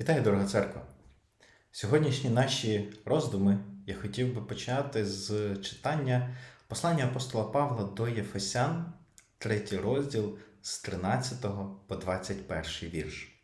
Вітаю, дорога церква! Сьогоднішні наші роздуми я хотів би почати з читання послання апостола Павла до Єфесян, третій розділ з 13 по 21 вірш.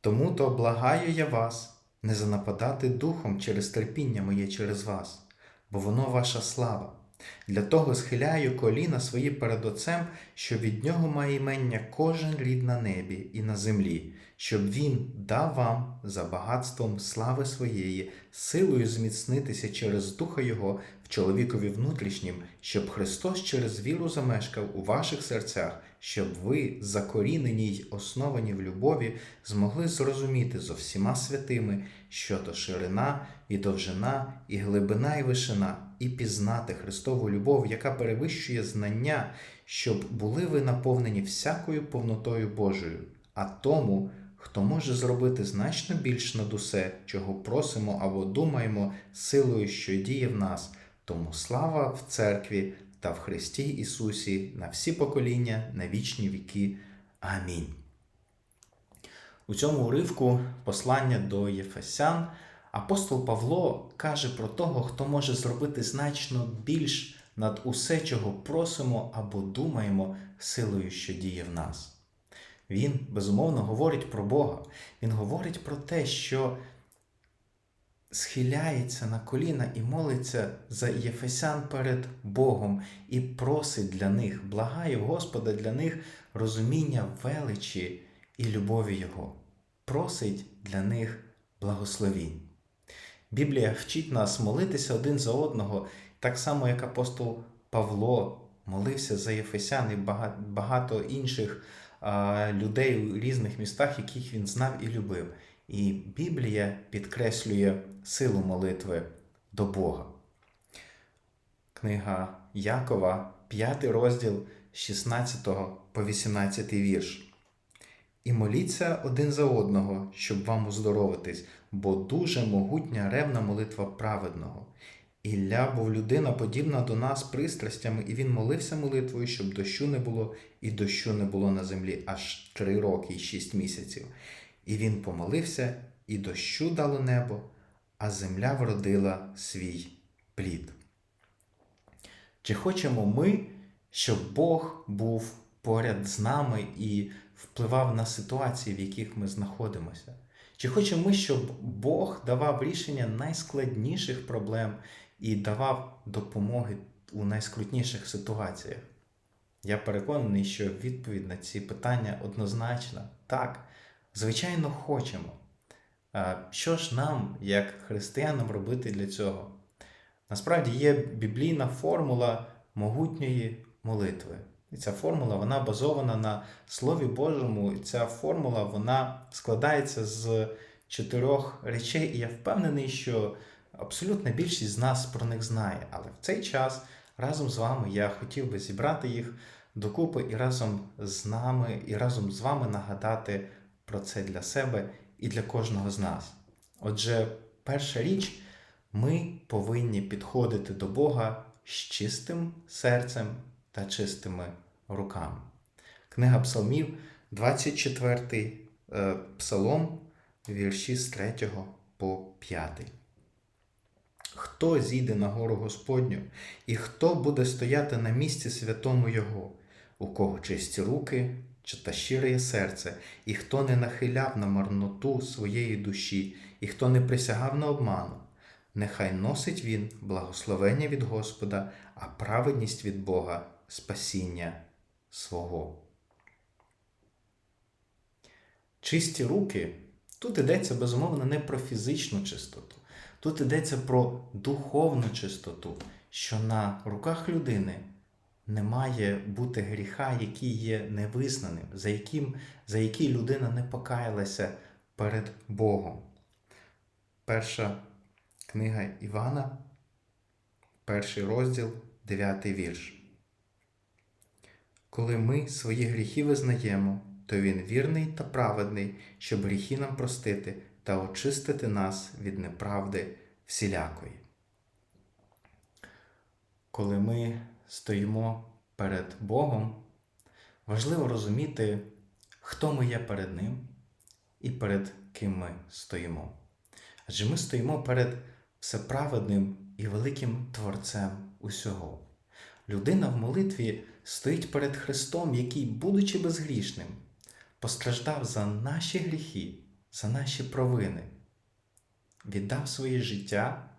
Тому то благаю я вас не занападати духом через терпіння моє через вас, бо воно ваша слава. Для того схиляю коліна свої перед Отцем, що від нього має імення кожен рід на небі і на землі, щоб він дав вам за багатством слави своєї, силою зміцнитися через Духа Його в чоловікові внутрішнім, щоб Христос через віру замешкав у ваших серцях, щоб ви, закорінені й основані в любові, змогли зрозуміти зо всіма святими, що то ширина, і довжина, і глибина, і вишина, і пізнати Христову любов, яка перевищує знання, щоб були ви наповнені всякою повнотою Божою, а тому, хто може зробити значно більш над усе, чого просимо або думаємо, силою, що діє в нас, тому слава в церкві та в Христі Ісусі на всі покоління, на вічні віки. Амінь. У цьому уривку послання до Єфесян апостол Павло каже про того, хто може зробити значно більш над усе, чого просимо або думаємо, силою, що діє в нас. Він безумовно говорить про Бога. Він говорить про те, що схиляється на коліна і молиться за Єфесян перед Богом і просить для них, благає Господа для них розуміння величі і любові Його, просить для них благословінь. Біблія вчить нас молитися один за одного, так само, як апостол Павло молився за Єфесян і багато інших людей у різних містах, яких він знав і любив. І Біблія підкреслює силу молитви до Бога. Книга Якова, 5 розділ 16 по 18 вірш. І моліться один за одного, щоб вам оздоровитись, бо дуже могутня ревна молитва праведного. Ілля був людина подібна до нас пристрастями, і він молився молитвою, щоб дощу не було, і дощу не було на землі аж три роки і шість місяців. І він помолився, і дощу дало небо, а земля вродила свій плід. Чи хочемо ми, щоб Бог був поряд з нами і впливав на ситуації, в яких ми знаходимося? Чи хочемо ми, щоб Бог давав рішення найскладніших проблем і давав допомоги у найскрутніших ситуаціях? Я переконаний, що відповідь на ці питання однозначна. Так, звичайно, хочемо. Що ж нам, як християнам, робити для цього? Насправді є біблійна формула могутньої молитви. І ця формула вона базована на Слові Божому. І ця формула вона складається з чотирьох речей, і я впевнений, що абсолютна більшість з нас про них знає. Але в цей час разом з вами я хотів би зібрати їх докупи і разом з нами, і разом з вами нагадати про це для себе і для кожного з нас. Отже, перша річ, ми повинні підходити до Бога з чистим серцем та чистими руками. Книга Псалмів, 24 е, псалом, вірші з 3 по 5. Хто зійде на гору Господню, і хто буде стояти на місці святому Його, у кого чисті руки та щире серце, і хто не нахиляв на марноту своєї душі, і хто не присягав на обману, нехай носить він благословення від Господа, а праведність від Бога спасіння свого. Чисті руки тут йдеться безумовно не про фізичну чистоту. Тут йдеться про духовну чистоту, що на руках людини не має бути гріха, який є невизнаним, за яким, за який людина не покаялася перед Богом. Перша книга Івана, перший розділ, дев'ятий вірш. Коли ми свої гріхи визнаємо, то Він вірний та праведний, щоб гріхи нам простити та очистити нас від неправди всілякої. Коли ми стоїмо перед Богом, важливо розуміти, хто ми є перед Ним і перед ким ми стоїмо. Адже ми стоїмо перед всеправедним і великим Творцем усього. Людина в молитві стоїть перед Христом, який, будучи безгрішним, постраждав за наші гріхи, за наші провини, віддав своє життя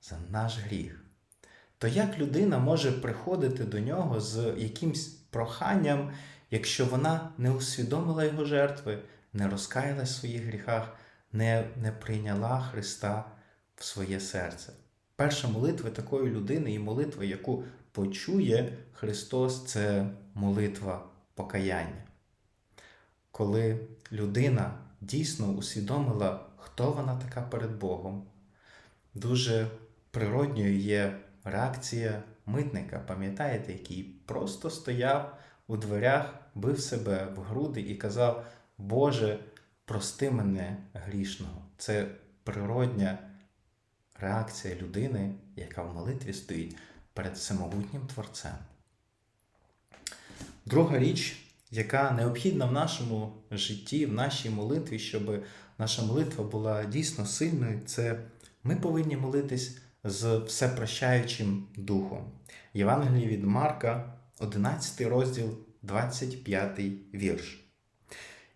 за наш гріх. То як людина може приходити до нього з якимсь проханням, якщо вона не усвідомила його жертви, не розкаялась в своїх гріхах, не, не прийняла Христа в своє серце? Перша молитва такої людини і молитва, яку почує Христос, це молитва покаяння. Коли людина дійсно усвідомила, хто вона така перед Богом, дуже природньою є реакція митника, пам'ятаєте, який просто стояв у дверях, бив себе в груди і казав: Боже, прости мене грішного. Це природня реакція людини, яка в молитві стоїть перед всемогутнім Творцем. Друга річ, яка необхідна в нашому житті, в нашій молитві, щоб наша молитва була дійсно сильною, це ми повинні молитись з всепрощаючим духом. Євангеліє від Марка, 11 розділ, 25 вірш.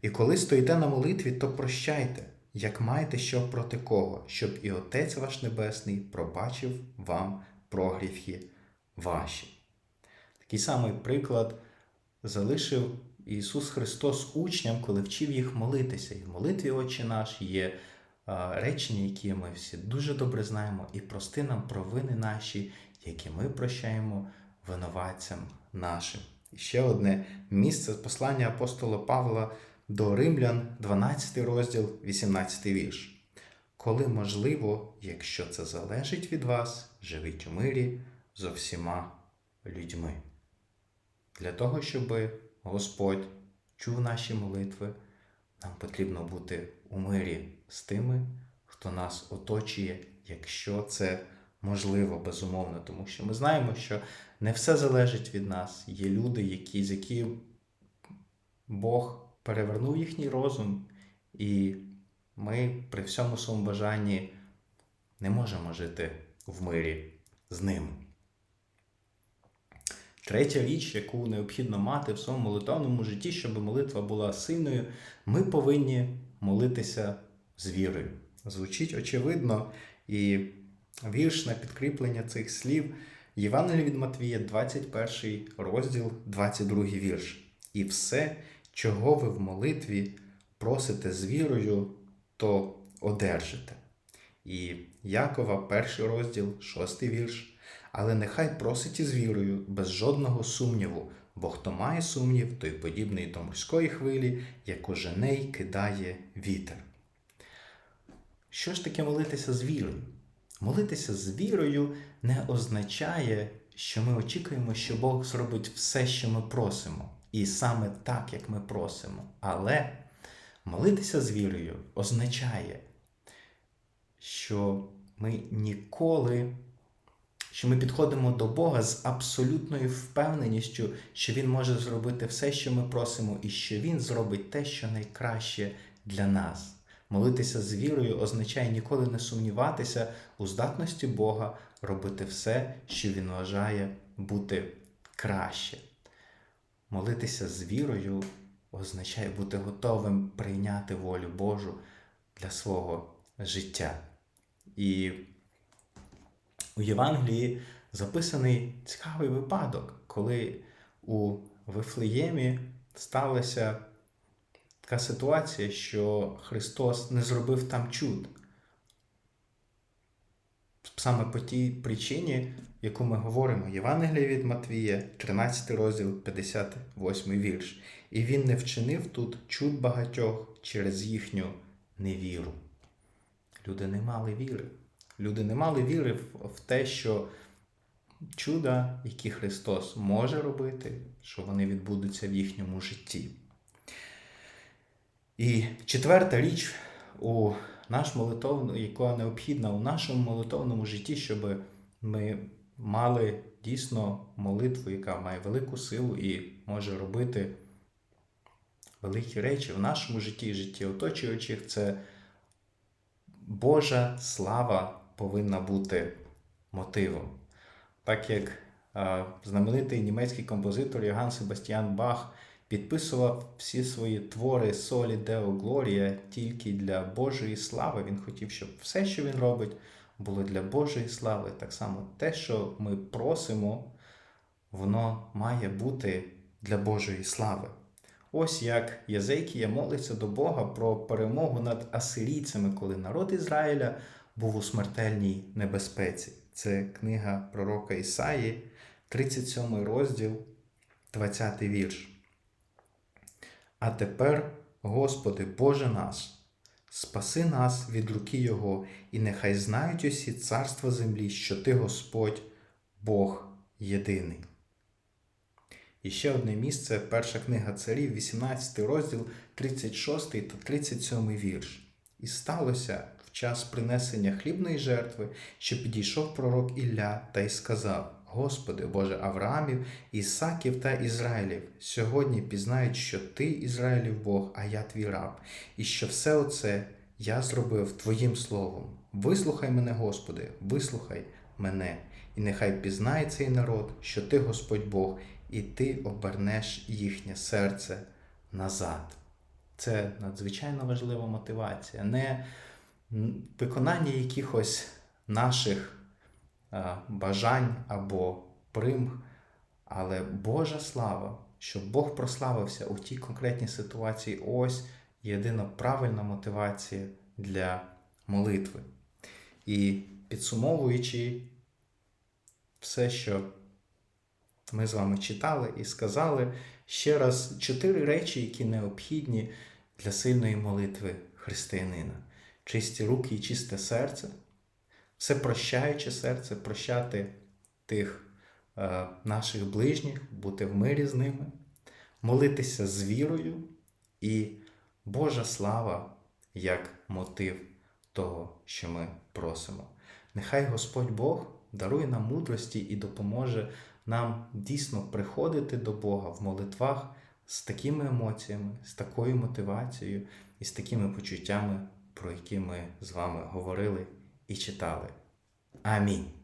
І коли стоїте на молитві, то прощайте, як маєте що проти кого, щоб і Отець ваш Небесний пробачив вам прогріхи ваші. Такий самий приклад залишив Ісус Христос учням, коли вчив їх молитися. І в молитві Отче наш є речення, які ми всі дуже добре знаємо, і прости нам провини наші, які ми прощаємо винуватцям нашим. І ще одне місце послання апостола Павла до Римлян, 12 розділ, 18 вірш. Коли можливо, якщо це залежить від вас, живіть у мирі зо всіма людьми. Для того, щоб Господь чув наші молитви, нам потрібно бути у мирі з тими, хто нас оточує, якщо це можливо, безумовно, тому що ми знаємо, що не все залежить від нас. Є люди, які, з які Бог перевернув їхній розум, і ми при всьому своєму бажанні не можемо жити в мирі з ним. Третя річ, яку необхідно мати в своєму молитовному житті, щоб молитва була сильною, ми повинні молитися з вірою. Звучить очевидно, і вірш на підкріплення цих слів Євангелія від Матвія, 21 розділ, 22 вірш. І все, чого ви в молитві просите з вірою, то одержите. І Якова, перший розділ, шостий вірш. Але нехай просить із вірою, без жодного сумніву, бо хто має сумнів, той подібний до морської хвилі, яку жене кидає вітер. Що ж таке молитися з вірою? Молитися з вірою не означає, що ми очікуємо, що Бог зробить все, що ми просимо, і саме так, як ми просимо. Але молитися з вірою означає, що ми ніколи що ми підходимо до Бога з абсолютною впевненістю, що Він може зробити все, що ми просимо, і що Він зробить те, що найкраще для нас. Молитися з вірою означає ніколи не сумніватися у здатності Бога робити все, що Він вважає бути краще. Молитися з вірою означає бути готовим прийняти волю Божу для свого життя. І у Євангелії записаний цікавий випадок, коли у Вифлеємі сталася така ситуація, що Христос не зробив там чуд. Саме по тій причині, яку ми говоримо, Євангелія від Матвія, 13 розділ, 58 вірш. І він не вчинив тут чуд багатьох через їхню невіру. Люди не мали віри. Люди не мали віри в те, що чуда, які Христос може робити, що вони відбудуться в їхньому житті. І четверта річ, у наш молитовну, яка необхідна у нашому молитовному житті, щоб ми мали дійсно молитву, яка має велику силу і може робити великі речі в нашому житті і житті оточуючих, це Божа слава повинна бути мотивом. Так як знаменитий німецький композитор Йоганн Себастьян Бах підписував всі свої твори Солі Део Глорія тільки для Божої слави. Він хотів, щоб все, що він робить, було для Божої слави. Так само те, що ми просимо, воно має бути для Божої слави. Ось як Єзекія молиться до Бога про перемогу над асирійцями, коли народ Ізраїля був у смертельній небезпеці. Це книга пророка Ісаї, 37 розділ, 20 вірш. А тепер, Господи, Боже наш, спаси нас від руки Його, і нехай знають усі царства землі, що Ти Господь, Бог єдиний. І ще одне місце, перша книга царів, 18 розділ, 36 та 37 вірш. І сталося час принесення хлібної жертви, що підійшов пророк Ілля та й сказав: Господи, Боже Авраамів, Ісаків та Ізраїлів, сьогодні пізнають, що Ти, Ізраїлів Бог, а я твій раб, і що все оце я зробив Твоїм словом. Вислухай мене, Господи, вислухай мене, і нехай пізнає цей народ, що Ти Господь Бог, і Ти обернеш їхнє серце назад. Це надзвичайно важлива мотивація, не виконання якихось наших е, бажань або примх, але Божа слава, щоб Бог прославився у тій конкретній ситуації, ось єдина правильна мотивація для молитви. І підсумовуючи все, що ми з вами читали і сказали ще раз чотири речі, які необхідні для сильної молитви християнина: чисті руки і чисте серце, все прощаюче серце, прощати тих е, наших ближніх, бути в мирі з ними, молитися з вірою і Божа слава як мотив того, що ми просимо. Нехай Господь Бог дарує нам мудрості і допоможе нам дійсно приходити до Бога в молитвах з такими емоціями, з такою мотивацією і з такими почуттями, про які ми з вами говорили і читали. Амінь.